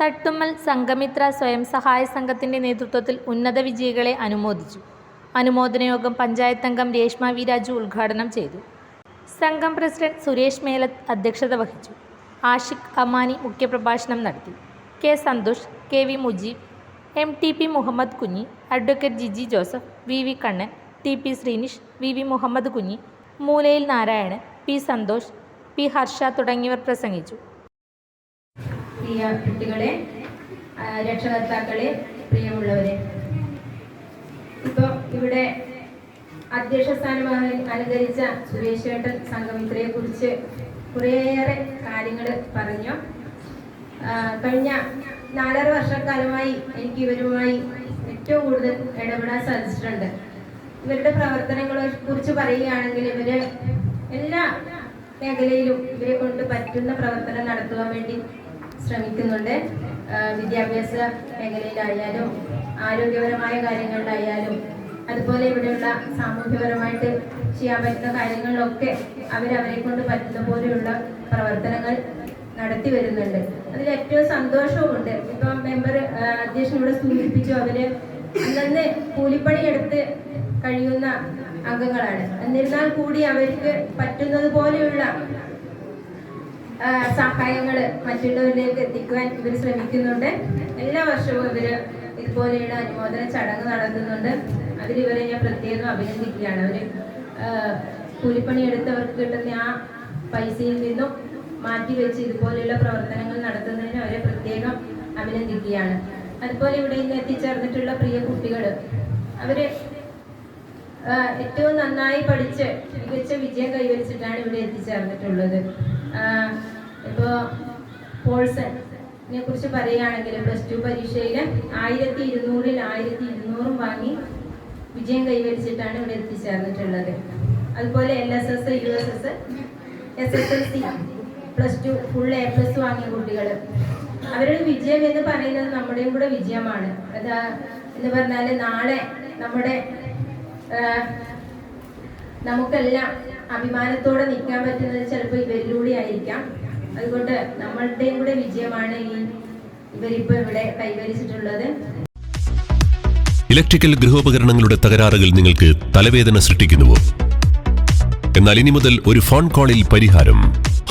തട്ടുമ്മൽ സംഘമിത്ര സ്വയം സഹായ സംഘത്തിന്റെ നേതൃത്വത്തിൽ ഉന്നത വിജയികളെ അനുമോദിച്ചു. അനുമോദനയോഗം പഞ്ചായത്ത് അംഗം രേഷ്മ വി രാജു ഉദ്ഘാടനം ചെയ്തു. സംഘം പ്രസിഡന്റ് സുരേഷ് മേലത്ത് അധ്യക്ഷത വഹിച്ചു. ആഷിഖ് അമാനി മുഖ്യപ്രഭാഷണം നടത്തി. K Santhosh K V Mujeeb M T P Muhammad Kunhi advocate Jiji Joseph V V Kannan T P Sreenish V V Muhammad Kunhi Moolayil Narayanan P Santhosh P Harsha തുടങ്ങിയവർ പ്രസംഗിച്ചു. പ്രിയ കുട്ടികളെ രക്ഷകർത്താക്കളെ പ്രിയമുള്ളവരെ ഇപ്പോൾ ഇവിടെ അധ്യക്ഷ സ്ഥാനം അനുകരിച്ച സുരേഷ് ഏട്ടൻ സംഗമിത്രയെ കുറിച്ച് കുറേയേറെ കാര്യങ്ങൾ പറഞ്ഞു. കഴിഞ്ഞ നാലര വർഷക്കാലമായി എനിക്ക് ഇവരുമായി ഏറ്റവും കൂടുതൽ ഇടപെടാൻ സാധിച്ചിട്ടുണ്ട്. ഇവരുടെ പ്രവർത്തനങ്ങളെ കുറിച്ച് പറയുകയാണെങ്കിൽ ഇവർ എല്ലാ മേഖലയിലും ഇവരെ കൊണ്ട് പറ്റുന്ന പ്രവർത്തനം നടത്തുവാൻ വേണ്ടി ശ്രമിക്കുന്നുണ്ട്. വിദ്യാഭ്യാസ മേഖലയിലായാലും ആരോഗ്യപരമായ കാര്യങ്ങളിലായാലും അതുപോലെ ഇവിടെയുള്ള സാമൂഹ്യപരമായിട്ട് ചെയ്യാൻ പറ്റുന്ന കാര്യങ്ങളിലൊക്കെ അവരവരെ കൊണ്ട് പറ്റുന്ന പോലെയുള്ള പ്രവർത്തനങ്ങൾ നടത്തി വരുന്നുണ്ട്. അതിൽ ഏറ്റവും സന്തോഷവുമുണ്ട്. ഇപ്പം മെമ്പർ അധ്യക്ഷൻ ഇവിടെ സൂചിപ്പിച്ചു. അവർ അന്നന്ന് കൂലിപ്പണി എടുത്ത് കഴിയുന്ന അംഗങ്ങളാണ്. എന്നിരുന്നാൽ കൂടി അവർക്ക് പറ്റുന്നത് പോലെയുള്ള സഹായങ്ങൾ മറ്റുള്ളവരിലേക്ക് എത്തിക്കുവാൻ ഇവർ ശ്രമിക്കുന്നുണ്ട്. എല്ലാ വർഷവും ഇവർ ഇതുപോലെയുള്ള അനുമോദന ചടങ്ങ് നടത്തുന്നുണ്ട്. അതിൽ ഇവരെ ഞാൻ പ്രത്യേകം അഭിനന്ദിക്കുകയാണ്. അവർ കൂലിപ്പണി എടുത്തവർക്ക് കിട്ടുന്ന ആ പൈസയിൽ നിന്നും മാറ്റി വെച്ച് ഇതുപോലെയുള്ള പ്രവർത്തനങ്ങൾ നടത്തുന്നതിന് അവരെ പ്രത്യേകം അഭിനന്ദിക്കുകയാണ്. അതുപോലെ ഇവിടെ ഇന്ന് എത്തിച്ചേർന്നിട്ടുള്ള പ്രിയ കുട്ടികൾ അവർ ഏറ്റവും നന്നായി പഠിച്ച് മികച്ച വിജയം കൈവരിച്ചിട്ടാണ് ഇവിടെ എത്തിച്ചേർന്നിട്ടുള്ളത്. ഇപ്പോ പോൾസണിനെ കുറിച്ച് പറയുകയാണെങ്കിൽ പ്ലസ് ടു പരീക്ഷയിൽ ആയിരത്തി ഇരുന്നൂറിൽ ആയിരത്തി ഇരുന്നൂറും വാങ്ങി വിജയം കൈവരിച്ചിട്ടാണ് ഇവിടെ എത്തിച്ചേർന്നിട്ടുള്ളത്. അതുപോലെ L S S U S S S S L C plus two full A plus വാങ്ങിയ കുട്ടികൾ അവരുടെ വിജയം എന്ന് പറയുന്നത് നമ്മുടെയും കൂടെ വിജയമാണ്. അതാ എന്ന് പറഞ്ഞാൽ നാളെ നമ്മുടെ നമുക്കെല്ലാം അഭിമാനത്തോടെ നിൽക്കാൻ പറ്റുന്നത് ചിലപ്പോൾ ഇവരിലൂടെ ആയിരിക്കാം. അതുകൊണ്ട് നമ്മളുടെയും കൂടെ വിജയമാണ് ഈ ഇവരിപ്പോൾ ഇവിടെ കൈവരിച്ചിട്ടുള്ളത്. ഇലക്ട്രിക്കൽ ഗൃഹോപകരണങ്ങളുടെ തകരാറുകൾ നിങ്ങൾക്ക് തലവേദന സൃഷ്ടിക്കുന്നുവോ? എന്നാൽ ഇനി മുതൽ ഒരു ഫോൺ കോളിൽ പരിഹാരം.